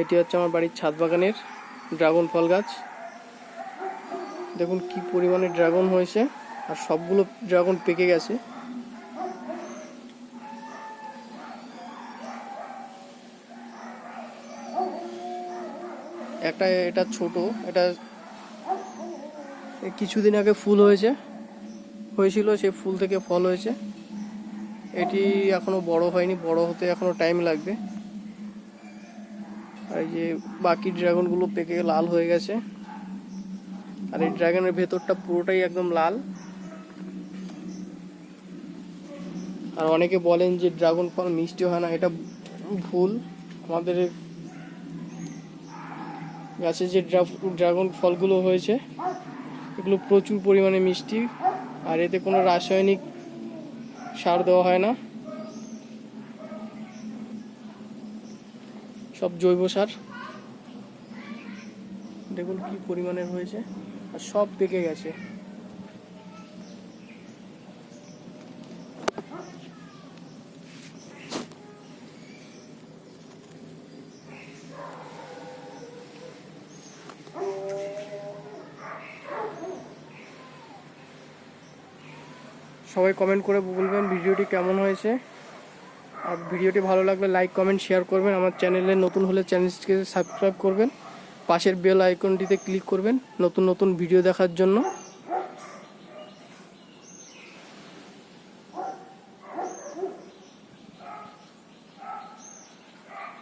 এটি হচ্ছে আমার বাড়ির ছাদ বাগানের ড্রাগন ফল গাছ। দেখুন কি পরিমাণে ড্রাগন হয়েছে, আর সবগুলো ড্রাগন পেকে গেছে। একটা, এটা ছোট, এটা কিছুদিন আগে ফুল হয়েছে। হয়েছিল, সে ফুল থেকে ফল হয়েছে। এটি এখনও বড় হয়নি, বড় হতে এখনও টাইম লাগবে। এই যে বাকি ড্রাগনগুলো পেকে লাল হয়ে গেছে। আর এই ড্রাগনের ভেতরটা পুরোটাই একদম লাল। আর অনেকে বলেন যে ড্রাগন ফল মিষ্টি হয় না, এটা ভুল। আমাদের গাছে যে ড্রাগন ফলগুলো হয়েছে, এগুলো প্রচুর পরিমাণে মিষ্টি। আর এতে কোনো রাসায়নিক সার দেওয়া হয় না। সব জৈব সার। দেখুন কি পরিমাণের হয়েছে। আর সব পেকে গেছে। সবাই কমেন্ট করে বলবেন ভিডিওটি কেমন হয়েছে। আর ভিডিওটি ভালো লাগলে লাইক কমেন্ট শেয়ার করবেন। আমার চ্যানেলে নতুন হলে চ্যানেলটিকে সাবস্ক্রাইব করবেন। পাশের বেল আইকনটিতে ক্লিক করবেন। নতুন নতুন ভিডিও দেখার জন্য।